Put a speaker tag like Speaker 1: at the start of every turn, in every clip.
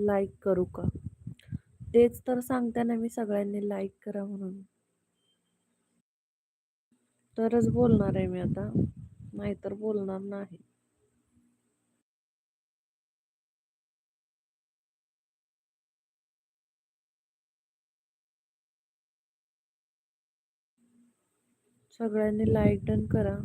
Speaker 1: Like करू का? तेच तर सांगते ना मी सगळ्यांनी लाईक करा म्हणून. तरच बोलणार आहे मी आता. नाहीतर बोलणार नाही. सगळ्यांनी लाईक डन करा.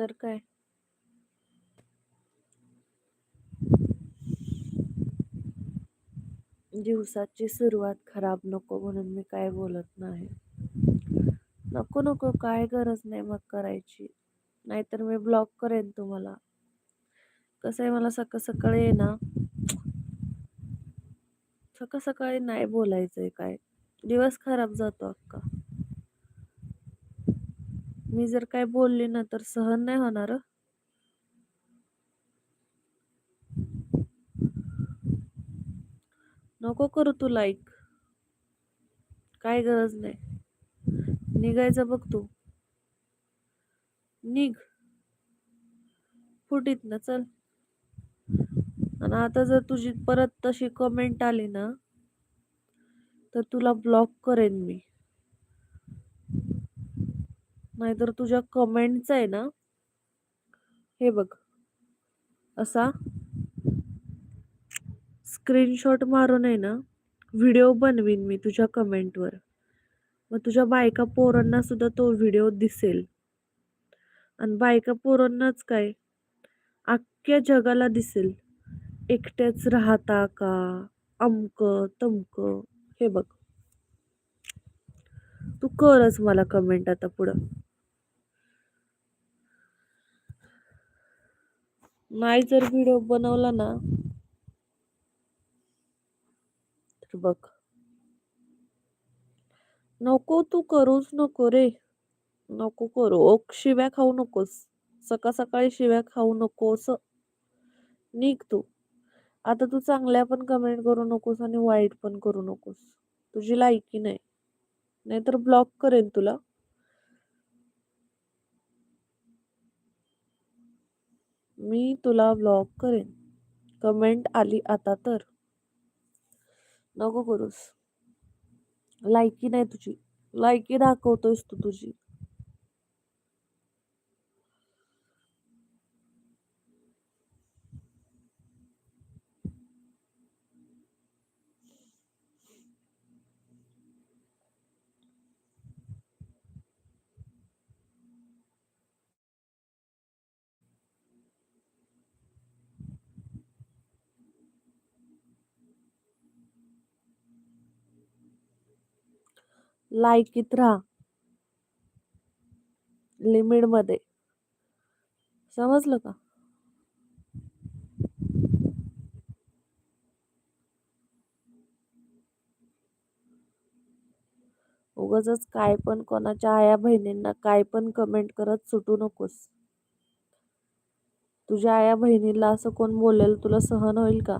Speaker 1: तर काय? दिवसाची सुरुवात खराब नको म्हणून मी काय बोलत नाही. नको नको काय गरज नाही मग करायची. नाहीतर मी ब्लॉक करेन तुम्हाला. कसं आहे मला सकाळ सकाळी आहे ना सकाळ सकाळी नाही बोलायचंय काय. दिवस खराब जातो अक्का. मी जर काय बोलली ना तर सहन नाही होणार नको करू तू लाईक काय गरज नाही. निघायचं बघ तू. निघ. फुटीत ना चल. आणि आता जर तुझी परत तशी कमेंट आली ना तर तुला ब्लॉक करेन मी. नाहीतर तुझ्या कमेंटचा आहे ना हे बघ. असा स्क्रीनशॉट मारून आहे ना व्हिडिओ बनवीन मी तुझ्या कमेंटवर मग तुझ्या बायका पोरांना सुद्धा तो व्हिडिओ दिसेल. आणि बायका पोरांनाच काय अख्ख्या जगाला दिसेल. एकट्याच राहता का अमक तमक हे बघ. तू करच मला कमेंट आता पुढं. नाही जर व्हिडिओ बनवला ना तर बघ. नको तू करूच नको रे. नको करू. ओक शिव्या खाऊ नकोस. सकाळ सकाळी शिव्या खाऊ नकोस. निघ तू. आता तू चांगल्या पण कमेंट करू नकोस आणि वाईट पण करू नकोस. तुझी लायकी नाही. नाहीतर ब्लॉक करेन तुला. मी तुला ब्लॉक करेन. कमेंट आली आता तर. नको करूस. लायकी नाही तुझी. लायकी दाखवतोयस तू तुझी. लायकीत राहा. लिमिटमध्ये. समजलं का? उगाच काय पण कोणाच्या आया बहिणींना काय पण कमेंट करत सुटू नकोस. तुझ्या आया बहिणीला असं कोण बोलेल? तुला सहन होईल का?